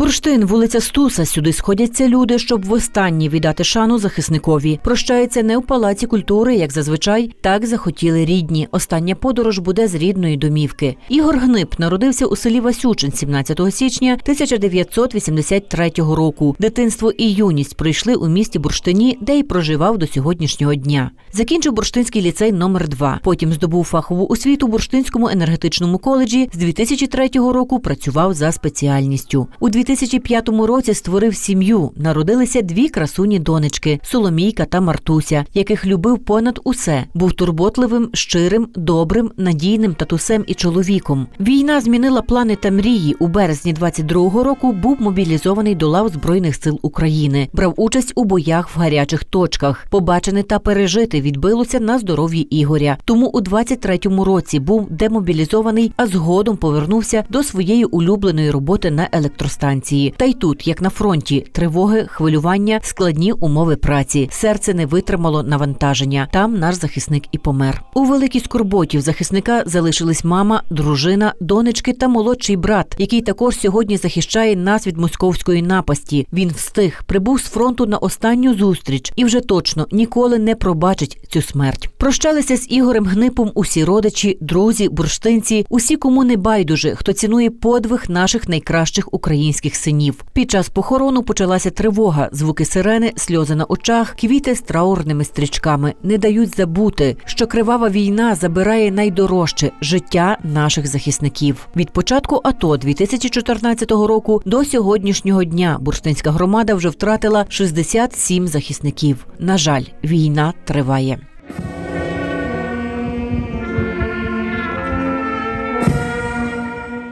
Бурштин, вулиця Стуса. Сюди сходяться люди, щоб востаннє віддати шану захисникові. Прощається не в палаці культури, як зазвичай, так захотіли рідні. Остання подорож буде з рідної домівки. Ігор Гнип народився у селі Васючин 17 січня 1983 року. Дитинство і юність пройшли у місті Бурштині, де й проживав до сьогоднішнього дня. Закінчив Бурштинський ліцей номер 2 Потім здобув фахову освіту у Бурштинському енергетичному коледжі. З 2003 року працював за спеціальністю. У 2005 році створив сім'ю. Народилися дві красуні донечки Соломійка та Мартуся, яких любив понад усе. Був турботливим, щирим, добрим, надійним татусем і чоловіком. Війна змінила плани та мрії. У березні 22-го року був мобілізований до лав Збройних сил України. Брав участь у боях в гарячих точках. Побачене та пережити відбилося на здоров'ї Ігоря. Тому у 23-му році був демобілізований, а згодом повернувся до своєї улюбленої роботи на електростанції. Та й тут, як на фронті, тривоги, хвилювання, складні умови праці. Серце не витримало навантаження. Там наш захисник і помер. У великій скорботі в захисника залишились мама, дружина, донечки та молодший брат, який також сьогодні захищає нас від московської напасті. Він встиг, прибув з фронту на останню зустріч і вже точно ніколи не пробачить цю смерть. Прощалися з Ігорем Гнипом усі родичі, друзі, бурштинці, усі, кому не байдуже, хто цінує подвиг наших найкращих українських синів. Під час похорону почалася тривога, звуки сирени, сльози на очах, квіти з траурними стрічками не дають забути, що кривава війна забирає найдорожче життя наших захисників. Від початку АТО 2014 року до сьогоднішнього дня бурштинська громада вже втратила 67 захисників. На жаль, війна триває.